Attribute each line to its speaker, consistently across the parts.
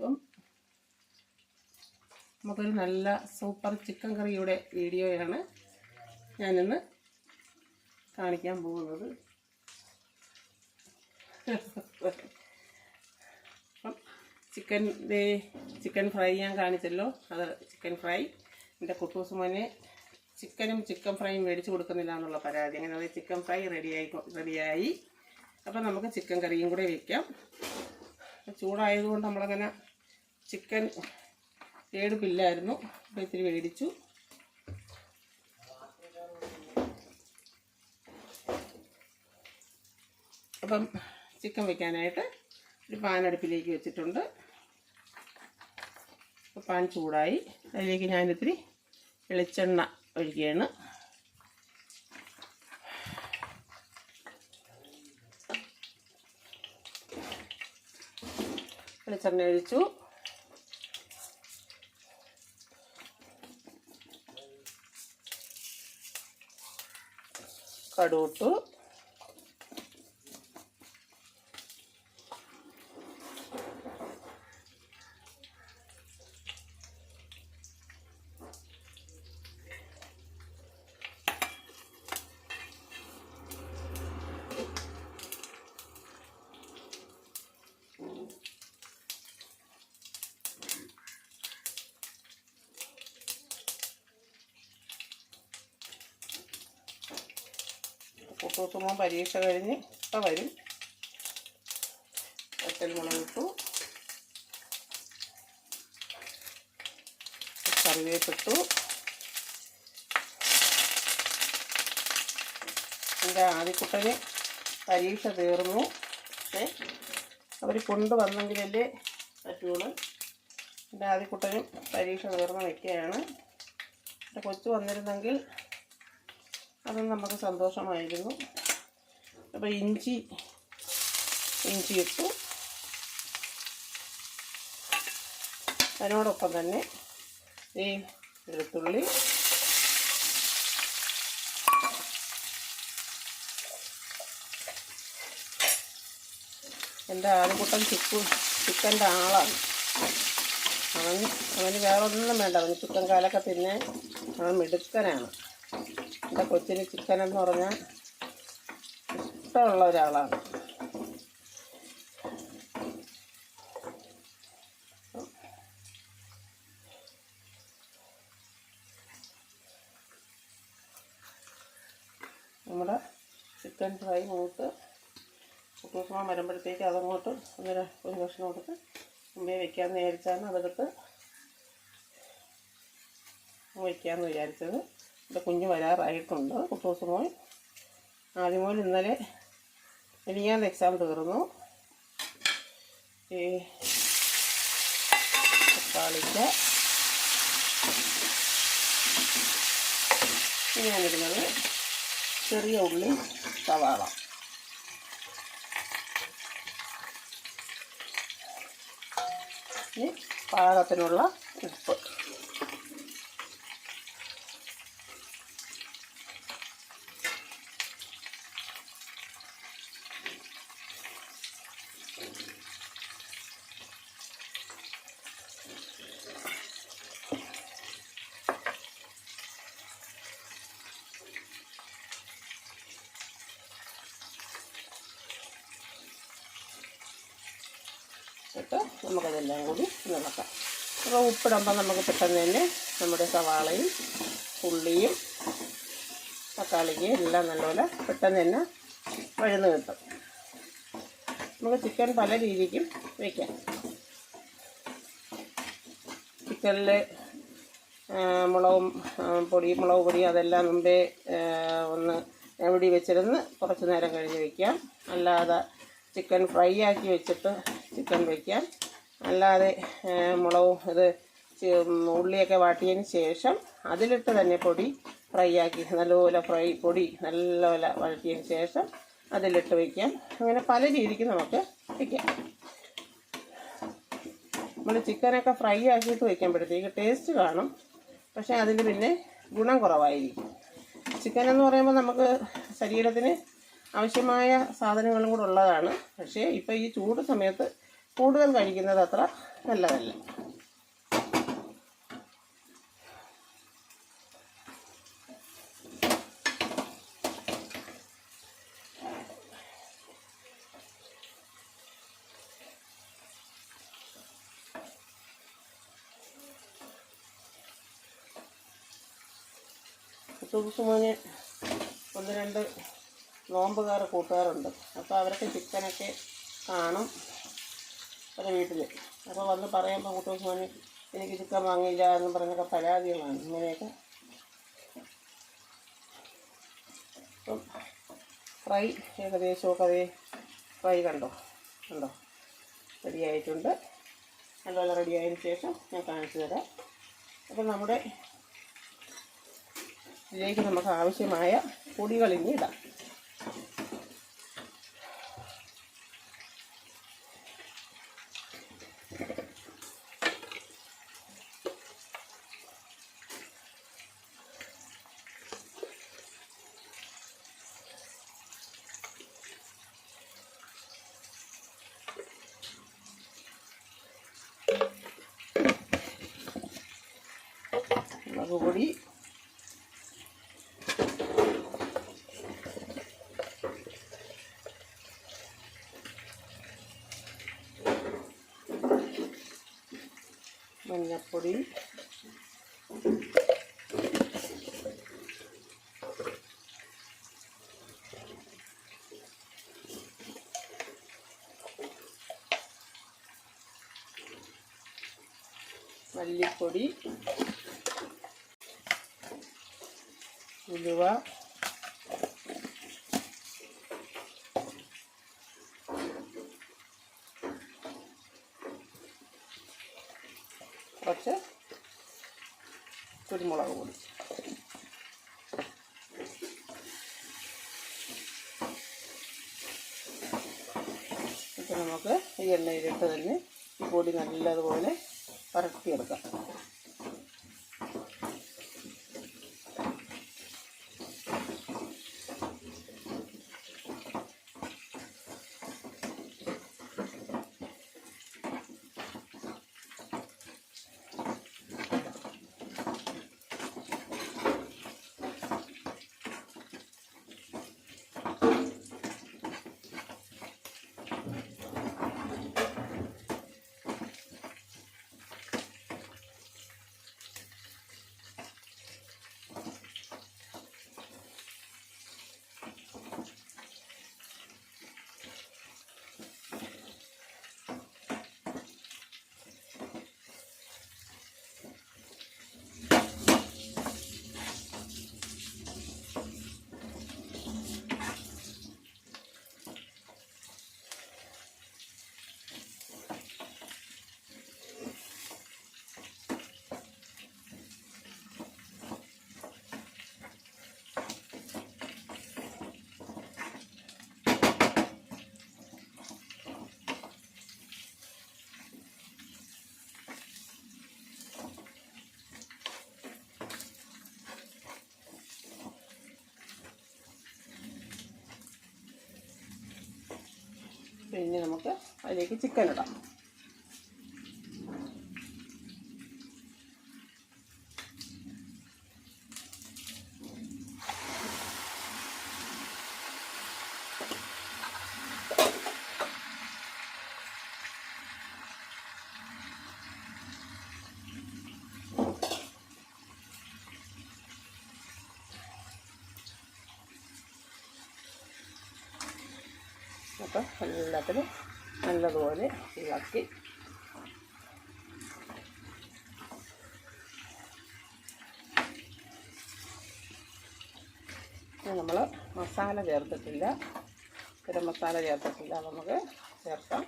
Speaker 1: അപ്പം നമുക്കൊരു നല്ല സൂപ്പർ ചിക്കൻ കറിയുടെ വീഡിയോയാണ് ഞാനിന്ന് കാണിക്കാൻ പോകുന്നത്. അപ്പം ചിക്കൻ ചിക്കൻ ഫ്രൈ ഞാൻ കാണിച്ചല്ലോ. അത് ചിക്കൻ ഫ്രൈ. എന്റെ കുട്ടൂസ് മോനെ ചിക്കനും ചിക്കൻ ഫ്രൈയും മേടിച്ചു കൊടുക്കുന്നില്ല എന്നുള്ള പരാതി. അങ്ങനെ അത് ചിക്കൻ ഫ്രൈ റെഡിയായി റെഡിയായി അപ്പം നമുക്ക് ചിക്കൻ കറിയും കൂടെ വയ്ക്കാം ചൂടായതുകൊണ്ട് നമ്മളങ്ങനെ ചിക്കൻ എടുപ്പില്ലായിരുന്നു അപ്പോൾ ഇത്തിരി മേടിച്ചു അപ്പം ചിക്കൻ വെക്കാനായിട്ട് ഒരു പാൻ അടുപ്പിലേക്ക് വെച്ചിട്ടുണ്ട്. അപ്പോൾ പാൻ ചൂടായി. അതിലേക്ക് ഞാനിത്തിരി വെളിച്ചെണ്ണ ഒഴിക്കുകയാണ്. വെളിച്ചെണ്ണ ഒഴിച്ചു. कड़ू കൂട്ടുകൂട്ടുമ്പോൾ പരീക്ഷ കഴിഞ്ഞ് ഇപ്പം വരും. വറ്റൽ മുളകിട്ടു കറിവേപ്പിട്ടു. എന്റെ ആദ്യക്കുട്ടന് പരീക്ഷ തീർന്നു. പക്ഷേ അവർ കൊണ്ടുവന്നെങ്കിലല്ലേ പറ്റുള്ളൂ. എന്റെ ആദ്യക്കുട്ടനും പരീക്ഷ തീർന്ന് നിൽക്കുകയാണ്. എന്റെ കൊച്ചു വന്നിരുന്നെങ്കിൽ അതും നമുക്ക് സന്തോഷമായിരുന്നു. അപ്പോൾ ഇഞ്ചി ഇഞ്ചി ഇട്ടു. അതിനോടൊപ്പം തന്നെ ഈ വെളുത്തുള്ളി. എന്റെ ആദ്യകൂട്ടം ചിക്കു ചിക്കന്റെ ആളാണ്. അവന് അവന് വേറെ ഒന്നും വേണ്ട. അവന് ചിക്കൻ കാലൊക്കെ പിന്നെ അവൻ മിടുക്കനാണ്. എന്റെ കൊച്ചിന് ചിക്കൻ എന്ന് പറഞ്ഞാൽ ഇഷ്ടമുള്ള ഒരാളാണ്. നമ്മുടെ ചിക്കൻ ഫ്രൈ മൂത്ത് കുട്ടൂസമ വരുമ്പോഴത്തേക്ക് അതങ്ങോട്ട് ഒന്നര ഒരു കഷ്ണം കൊടുത്ത് മുമ്പേ വയ്ക്കാമെന്ന് വിചാരിച്ചാണ് അതെടുത്ത് വയ്ക്കാമെന്ന് വിചാരിച്ചത്. എന്റെ കുഞ്ഞ് വരാറായിട്ടുണ്ട്. കുട്ടൂസ് മോൻ ആദ്യം മോൻ ഇന്നലെ എനിക്കാന്ന് എക്സാം തീർന്നു. ഈ തക്കാളിക്ക്. ഞാനിരുന്നത് ചെറിയ ഉള്ളി സവാള. പാകത്തിനുള്ള ഉപ്പ് ഇട്ട് നമുക്കതെല്ലാം കൂടി ഇളക്കാം അപ്പോൾ ഉപ്പിടുമ്പോൾ നമുക്ക് പെട്ടെന്ന് തന്നെ നമ്മുടെ സവാളയും ഉള്ളിയും തക്കാളിക്കും എല്ലാം നല്ലപോലെ പെട്ടെന്ന് തന്നെ വഴുന്ന് കിട്ടും. നമുക്ക് ചിക്കൻ പല രീതിക്കും വയ്ക്കാം ചിക്കനിൽ മുളകും പൊടി മുളക് പൊടി അതെല്ലാം മുമ്പേ ഒന്ന് എവിടെ വെച്ചിരുന്ന് കുറച്ച് നേരം കഴിഞ്ഞ് വയ്ക്കാം അല്ലാതെ ചിക്കൻ ഫ്രൈ ആക്കി വെച്ചിട്ട് ചിക്കൻ വയ്ക്കാം അല്ലാതെ മുളകും ഇത് ഉള്ളിയൊക്കെ വാട്ടിയതിന് ശേഷം അതിലിട്ട് തന്നെ പൊടി ഫ്രൈ ആക്കി നല്ലപോലെ ഫ്രൈ പൊടി നല്ലപോലെ വഴറ്റിയതിന് ശേഷം അതിലിട്ട് വയ്ക്കാം അങ്ങനെ പല രീതിക്ക് നമുക്ക് വയ്ക്കാം നമ്മൾ ചിക്കനൊക്കെ ഫ്രൈ ആക്കിയിട്ട് വയ്ക്കുമ്പോഴത്തേക്ക് ടേസ്റ്റ് കാണും. പക്ഷേ അതിന് പിന്നെ ഗുണം കുറവായിരിക്കും. ചിക്കൻ എന്ന് പറയുമ്പോൾ നമുക്ക് ശരീരത്തിന് ആവശ്യമായ സാധനങ്ങളും കൂടെ ഉള്ളതാണ്. പക്ഷേ ഇപ്പോൾ ഈ ചൂട് സമയത്ത് കൂടുതൽ കഴിക്കുന്നത് അത്ര നല്ലതല്ല. സുബുസുമോന് ഒന്ന് രണ്ട് നോമ്പുകാർ കൂട്ടുകാരുണ്ട്. അപ്പോൾ അവരൊക്കെ ചിക്കനൊക്കെ കാണും. അവരുടെ വീട്ടിൽ അപ്പോൾ വന്ന് പറയുമ്പോൾ കുട്ടൂസുമോന് എനിക്ക് ചിക്കൻ വാങ്ങിയില്ല എന്ന് പറഞ്ഞൊക്കെ പരാതികളാണ്. ഇങ്ങനെയൊക്കെ. അപ്പം ഫ്രൈ ഏകദേശമൊക്കെ അതേ ഫ്രൈ കണ്ടോ? കണ്ടോ? റെഡിയായിട്ടുണ്ട്. നല്ലപോലെ റെഡിയായതിനു ശേഷം ഞാൻ കാണിച്ചു തരാം. അപ്പം നമ്മുടെ ഇതിലേക്ക് നമുക്ക് ആവശ്യമായ പൊടികൾ করি மல்லிப்பொடி உலுவா കുറച്ച് കുരുമുളക് പൊടി. ഇപ്പം നമുക്ക് ഈ എണ്ണയിലിട്ട് തന്നെ ഈ പൊടി നല്ലതുപോലെ പരട്ടിയെടുക്കാം Thank you. പിന്നെ നമുക്ക് അതിലേക്ക് ചിക്കൻ ഇടാം. അപ്പം എല്ലാത്തിനും നല്ലതുപോലെ ഇളക്കി. നമ്മൾ മസാല ചേർത്തിട്ടില്ല. ഗരം മസാല ചേർത്തിട്ടില്ല. നമുക്ക് ചേർക്കാം.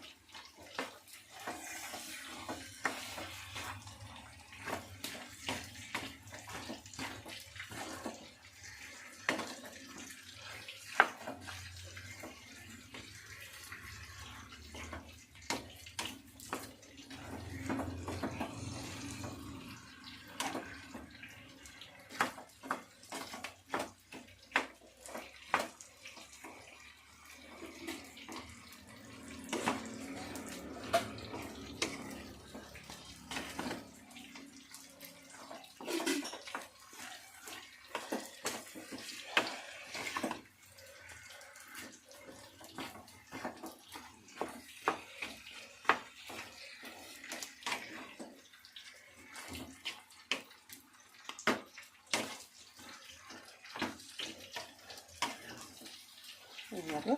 Speaker 1: നമുക്ക്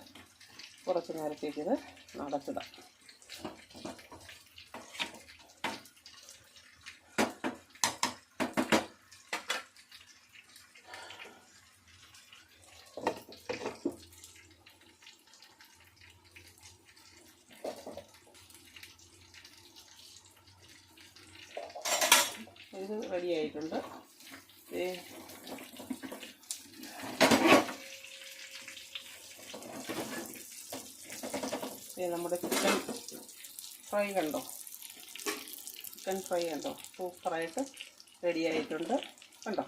Speaker 1: കുറച്ച് നേരത്തേക്ക് ഇത് നടച്ചിടാം ഇത് റെഡി ആയിട്ടുണ്ട് ദേ ദേ നമ്മുടെ ചിക്കൻ ഫ്രൈ കണ്ടോ? ചിക്കൻ ഫ്രൈ കണ്ടോ? സൂപ്പറായിട്ട് റെഡി ആയിട്ടുണ്ട്. കണ്ടോ?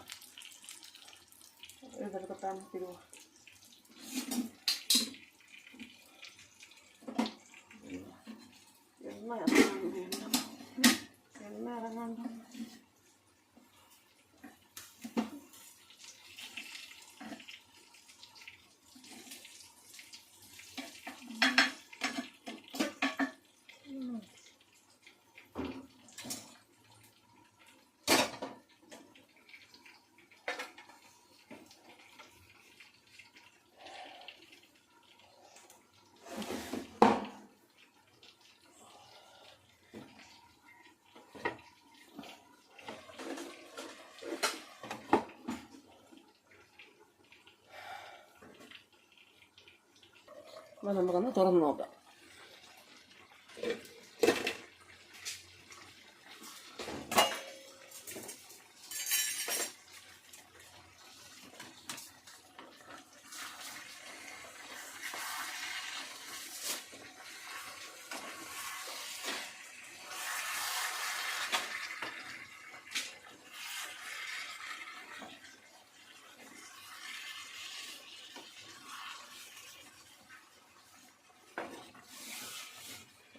Speaker 1: ഇതെടുത്തിട്ടാണ് തിരുവ അപ്പോൾ നമുക്കൊന്ന് തുറന്ന് നോക്കാം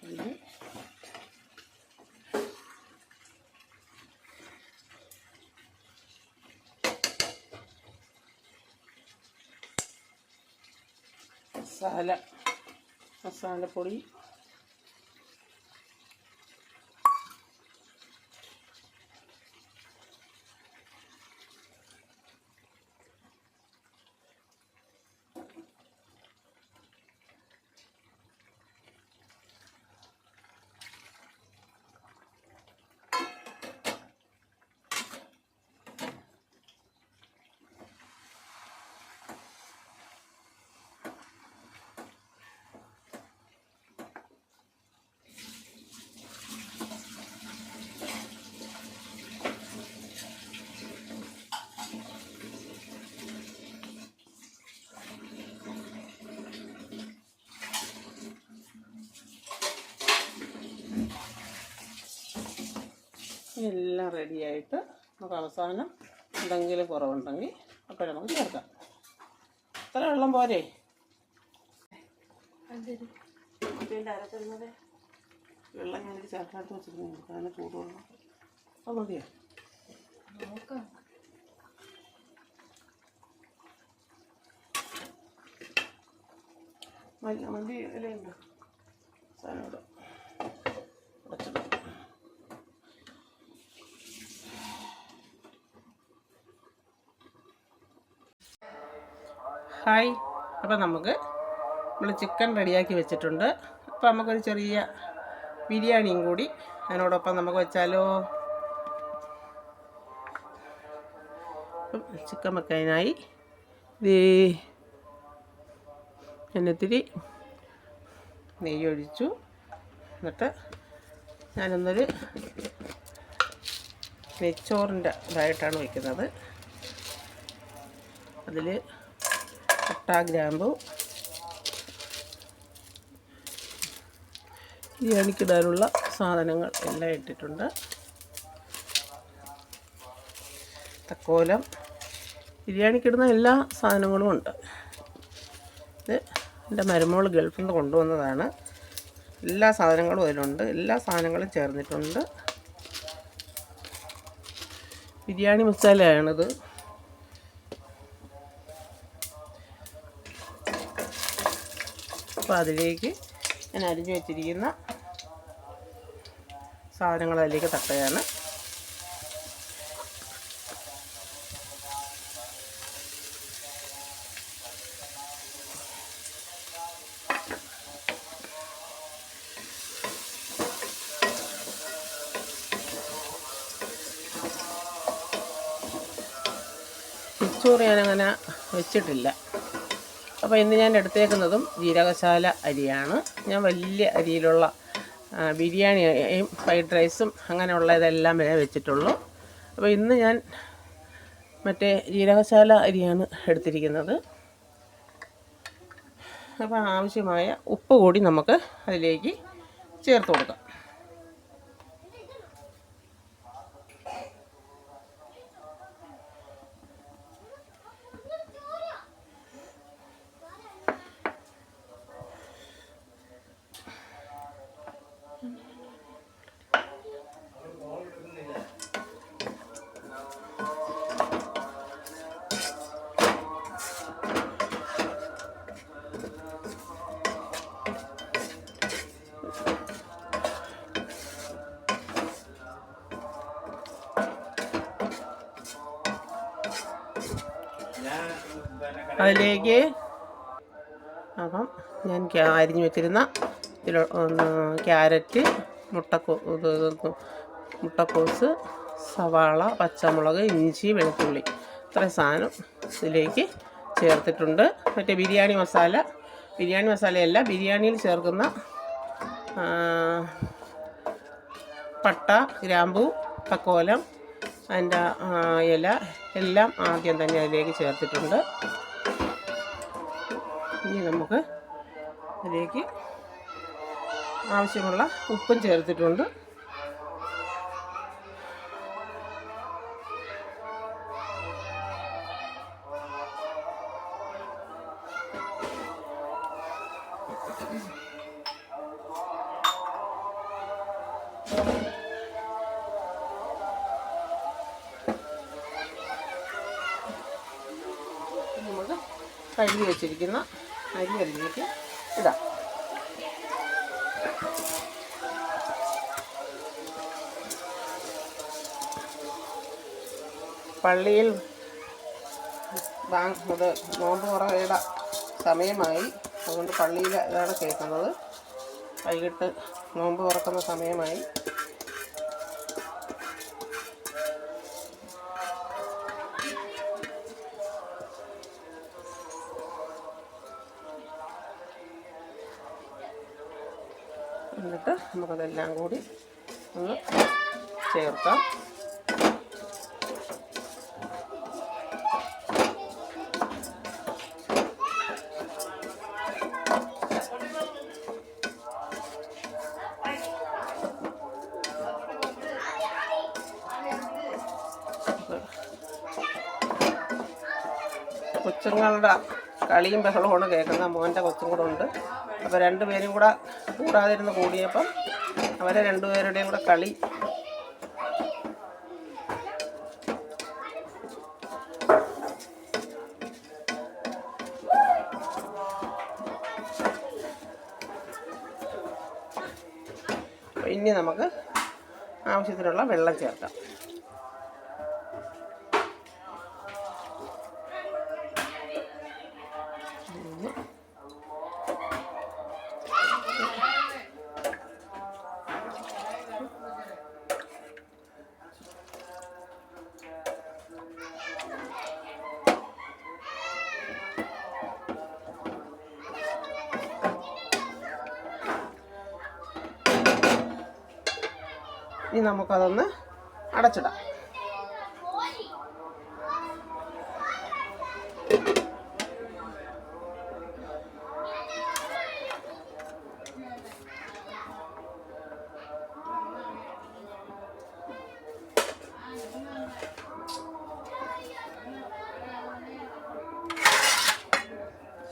Speaker 1: ഇത് മസാല മസാലപ്പൊടി എല്ലാം റെഡിയായിട്ട് നമുക്ക് അവസാനം എന്തെങ്കിലും കുറവുണ്ടെങ്കിൽ അപ്പോൾ നമുക്ക് ചേർക്കാം. ഇത്ര വെള്ളം പോരെ? വെള്ളം ഞാനൊരു ചേർക്കാത്ത വെച്ചിരുന്നു അതിന് ചൂടുവെള്ളം അത് മതിയോ?
Speaker 2: നോക്കാം.
Speaker 1: മല്ലി മല്ലി ഇലയുണ്ട്? സാധനം ഹായ്. അപ്പോൾ നമുക്ക് നമ്മൾ ചിക്കൻ റെഡിയാക്കി വെച്ചിട്ടുണ്ട്. അപ്പോൾ നമുക്കൊരു ചെറിയ ബിരിയാണിയും കൂടി അതിനോടൊപ്പം നമുക്ക് വെച്ചാലോ. ചിക്കൻ വെക്കാനായി. ഇത് ഞാനിത്തിരി നെയ്യൊഴിച്ചു. എന്നിട്ട് ഞാനൊന്നൊരു നെയ്ച്ചോറിന്റെ ഇതായിട്ടാണ് വയ്ക്കുന്നത് അതിൽ പട്ട ഗ്രാമ്പു ബിരിയാണിക്കിടാനുള്ള സാധനങ്ങൾ എല്ലാം ഇട്ടിട്ടുണ്ട്. തക്കോലം. ബിരിയാണിക്കിടുന്ന എല്ലാ സാധനങ്ങളും ഉണ്ട്. ഇത് എന്റെ മരുമോൾ ഗൾഫിൽ നിന്ന് കൊണ്ടുവന്നതാണ്. എല്ലാ സാധനങ്ങളും അതിലുണ്ട്. എല്ലാ സാധനങ്ങളും ചേർന്നിട്ടുണ്ട്. ബിരിയാണി മസാലയാണിത്. അപ്പോൾ അതിലേക്ക് ഞാൻ അരിഞ്ഞു വെച്ചിരിക്കുന്ന സാധനങ്ങൾ അതിലേക്ക് തട്ടുകയാണ്. ചോറ് ഞാനങ്ങനെ വെച്ചിട്ടില്ല. അപ്പോൾ ഇന്ന് ഞാൻ എടുത്തേക്കുന്നതും ജീരകശാല അരിയാണ്. ഞാൻ വലിയ അരിയിലുള്ള ബിരിയാണിയും ഫ്രൈഡ് റൈസും അങ്ങനെയുള്ള ഇതെല്ലാം വരെ വെച്ചിട്ടുള്ളൂ. അപ്പോൾ ഇന്ന് ഞാൻ മറ്റേ ജീരകശാല അരിയാണ് എടുത്തിരിക്കുന്നത്. അപ്പോൾ ആവശ്യമായ ഉപ്പ് കൂടി നമുക്ക് അതിലേക്ക് ചേർത്ത് കൊടുക്കാം. അതിലേക്ക് അപ്പം ഞാൻ അരിഞ്ഞു വെച്ചിരുന്ന ഇതിൽ ക്യാരറ്റ് മുട്ടക്കോ മുട്ടക്കോസ് സവാള പച്ചമുളക് ഇഞ്ചി വെളുത്തുള്ളി ഇത്രയും സാധനം ഇതിലേക്ക് ചേർത്തിട്ടുണ്ട്. മറ്റേ ബിരിയാണി മസാല ബിരിയാണി മസാലയല്ല ബിരിയാണിയിൽ ചേർക്കുന്ന പട്ട ഗ്രാമ്പു തക്കോലം അതിന്റെ ഇല എല്ലാം ആദ്യം തന്നെ അതിലേക്ക് ചേർത്തിട്ടുണ്ട്. ഇനി നമുക്ക് അതിലേക്ക് ആവശ്യമുള്ള ഉപ്പും ചേർത്തിട്ടുണ്ട്. പള്ളിയിൽ അത് നോമ്പ് തുറയുടെ സമയമായി. അതുകൊണ്ട് പള്ളിയിൽ ഇതാണ് കേൾക്കുന്നത്. വൈകിട്ട് നോമ്പ് തുറക്കുന്ന സമയമായി. എന്നിട്ട് നമുക്കതെല്ലാം കൂടി ഒന്ന് ചേർക്കാം. കൊച്ചുങ്ങളുടെ കളിയും ബഹളവുമാണ് കേൾക്കുന്നത്. മോന്റെ കൊച്ചും കൂടെ ഉണ്ട്. അപ്പോൾ രണ്ടുപേരും കൂടെ കൂടാതിരുന്ന് കൂടിയപ്പം അവരെ രണ്ടുപേരുടെയും കൂടെ കളി. ഇനി നമുക്ക് ആവശ്യത്തിനുള്ള വെള്ളം ചേർക്കാം. ഇനി നമുക്കതൊന്ന് അടച്ചിടാം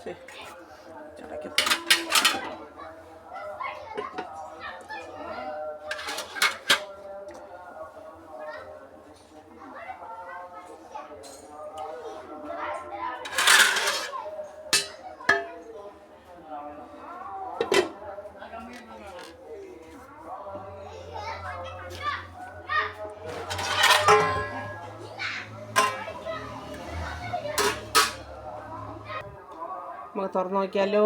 Speaker 1: ശരി. തുറന്നു നോക്കിയാലോ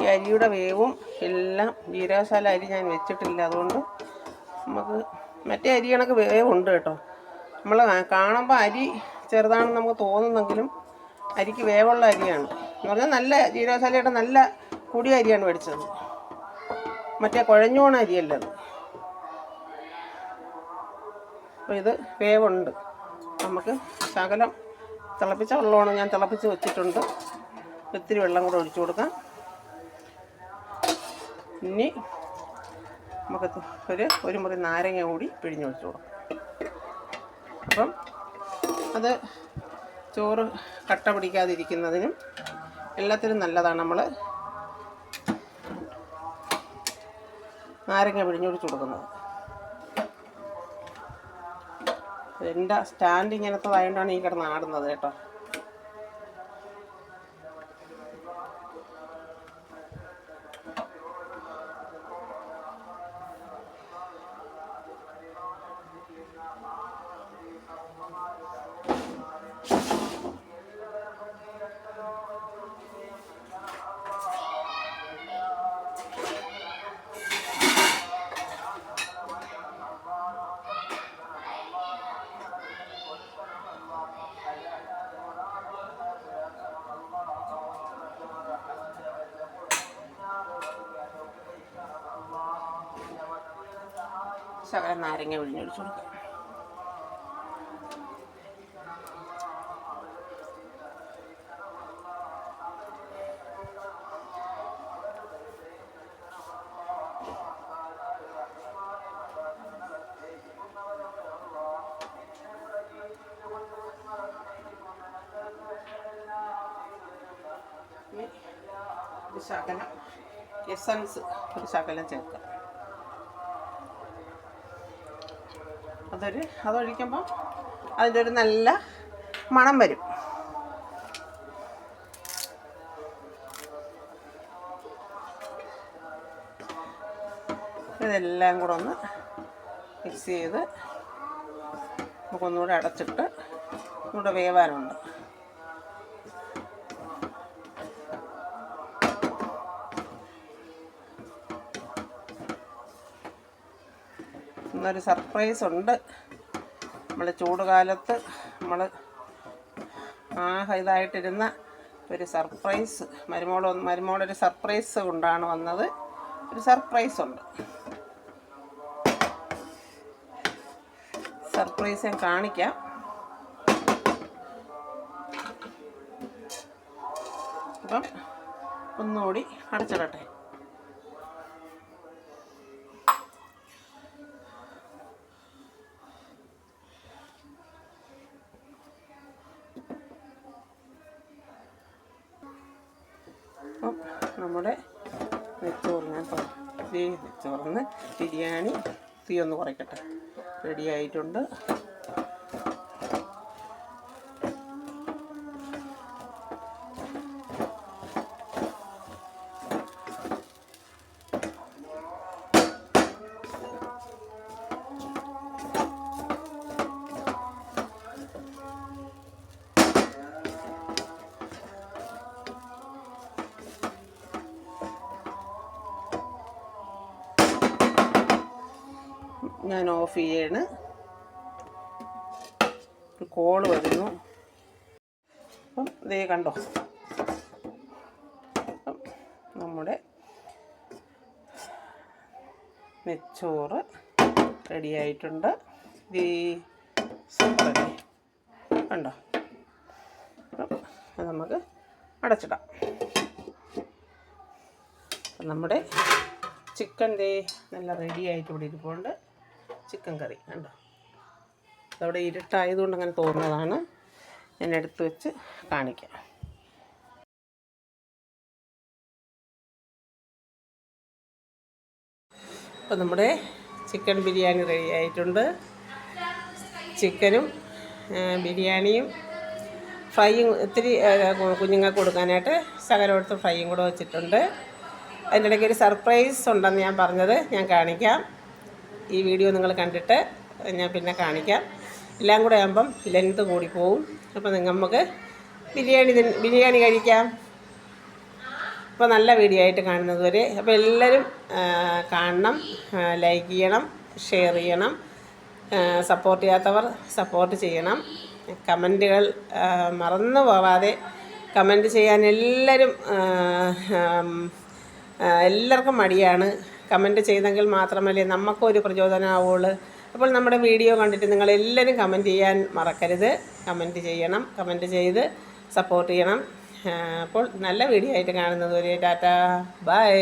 Speaker 1: ഈ അരിയുടെ വേവും എല്ലാം ജീരകശാല അരി ഞാൻ വെച്ചിട്ടില്ല. അതുകൊണ്ട് നമുക്ക് മറ്റേ അരി കണക്ക് വേവുണ്ട് കേട്ടോ. നമ്മൾ കാണുമ്പോൾ അരി ചെറുതാണെന്ന് നമുക്ക് തോന്നുന്നെങ്കിലും അരിക്ക് വേവുള്ള അരിയാണ്. എന്ന് പറഞ്ഞാൽ നല്ല ജീരകശാലയുടെ നല്ല കൂടിയ അരിയാണ് മേടിച്ചത്. മറ്റേ കുഴഞ്ഞോണ അരിയല്ലത് അപ്പോൾ ഇത് വേവുണ്ട്. നമുക്ക് ശകലം തിളപ്പിച്ച വെള്ളമാണ് ഞാൻ തിളപ്പിച്ച് വെച്ചിട്ടുണ്ട്. ഒത്തിരി വെള്ളം കൂടെ ഒഴിച്ചു കൊടുക്കാം. ഇനി നമുക്ക് ഒരു ഒരു മുറി നാരങ്ങ കൂടി പിഴിഞ്ഞൊഴിച്ചു കൊടുക്കാം. അപ്പം അത് ചോറ് കട്ട പിടിക്കാതിരിക്കുന്നതിനും എല്ലാത്തിനും നല്ലതാണ് നമ്മൾ നാരങ്ങ പിഴിഞ്ഞൊഴിച്ച് കൊടുക്കുന്നത്. എന്റെ സ്റ്റാൻഡ് ഇങ്ങനത്തതായതുകൊണ്ടാണ് ഈ കിടന്ന് ആടുന്നത് കേട്ടോ. ശകലം നാരങ്ങ പിഴിഞ്ഞൊഴിച്ചു കൊടുക്കുക. ശകലം എസൻസ് ഒരു ശകലം ചേർക്കാം അതൊരു അതൊഴിക്കുമ്പോൾ അതിന്റെ ഒരു നല്ല മണം വരും. ഇതെല്ലാം കൂടെ ഒന്ന് മിക്സ് ചെയ്ത് നമുക്കൊന്നുകൂടെ അടച്ചിട്ട് ഇവിടെ വേവാനുണ്ട്. ഇന്നൊരു സർപ്രൈസ് ഉണ്ട്. നമ്മൾ ചൂടുകാലത്ത് നമ്മൾ ആഹ ഇതായിട്ടിരുന്ന ഒരു സർപ്രൈസ് മരുമോൾ മരുമോളൊരു സർപ്രൈസ് കൊണ്ടാണ് വന്നത്. ഒരു സർപ്രൈസ് ഉണ്ട്. സർപ്രൈസ് ഞാൻ കാണിക്കാം. അപ്പം ഒന്നുകൂടി അടച്ചിടട്ടെ. നമ്മുടെ നെച്ചോറിന് കേട്ടോ. തീ നെച്ചോറിന്ന് ബിരിയാണി തീ ഒന്ന് കുറയ്ക്കട്ടെ. റെഡി ആയിട്ടുണ്ട്. അപ്പം ഇതേ കണ്ടോ? നമ്മുടെ നെച്ചോറ് റെഡിയായിട്ടുണ്ട് ഇത് സൂപ്പറല്ലേ കണ്ടോ? അപ്പം നമുക്ക് അടച്ചിടാം. നമ്മുടെ ചിക്കൻ ദേ നല്ല റെഡി ആയിട്ട് ഇവിടെ ഇരിപ്പുണ്ട്. ചിക്കൻ കറി കണ്ടോ? അതവിടെ ഇരുട്ടായതുകൊണ്ട് അങ്ങനെ തോന്നുന്നതാണ്. ഞാൻ എടുത്ത് വെച്ച് കാണിക്കാം. അപ്പോൾ നമ്മുടെ ചിക്കൻ ബിരിയാണി റെഡി ആയിട്ടുണ്ട്. ചിക്കനും ബിരിയാണിയും ഫ്രൈയും ഒത്തിരി കുഞ്ഞുങ്ങൾക്ക് കൊടുക്കാനായിട്ട് ശകലോടുത്ത് ഫ്രൈയും കൂടെ വെച്ചിട്ടുണ്ട്. അതിന്റെ ഇടയ്ക്ക് ഒരു സർപ്രൈസ് ഉണ്ടെന്ന് ഞാൻ പറഞ്ഞത് ഞാൻ കാണിക്കാം. ഈ വീഡിയോ നിങ്ങൾ കണ്ടിട്ട് ഞാൻ പിന്നെ കാണിക്കാം. എല്ലാം കൂടെ ആകുമ്പം ലെങ്ത് കൂടിപ്പോവും അപ്പോൾ നമുക്ക് ബിരിയാണി ബിരിയാണി കഴിക്കാം. അപ്പോൾ നല്ല വീഡിയോ ആയിട്ട് കാണുന്നത് വരെ. അപ്പോൾ എല്ലാവരും കാണണം ലൈക്ക് ചെയ്യണം ഷെയർ ചെയ്യണം സപ്പോർട്ട് ചെയ്യാത്തവർ സപ്പോർട്ട് ചെയ്യണം. കമന്റുകൾ മറന്നു പോവാതെ കമന്റ് ചെയ്യാൻ എല്ലാവരും എല്ലാവർക്കും മടിയാണ്. കമന്റ് ചെയ്തെങ്കിൽ മാത്രമല്ലേ നമുക്കൊരു പ്രചോദനമാവുള്ളൂ അപ്പോൾ നമ്മുടെ വീഡിയോ കണ്ടിട്ട് നിങ്ങൾ എല്ലാവരും കമന്റ് ചെയ്യാൻ മറക്കരുത്. കമന്റ് ചെയ്യണം. കമന്റ് ചെയ്ത് സപ്പോർട്ട് ചെയ്യണം. അപ്പോൾ നല്ല വീഡിയോ ആയിട്ട് കാണുന്നത് വരെ ടാറ്റ. ബൈ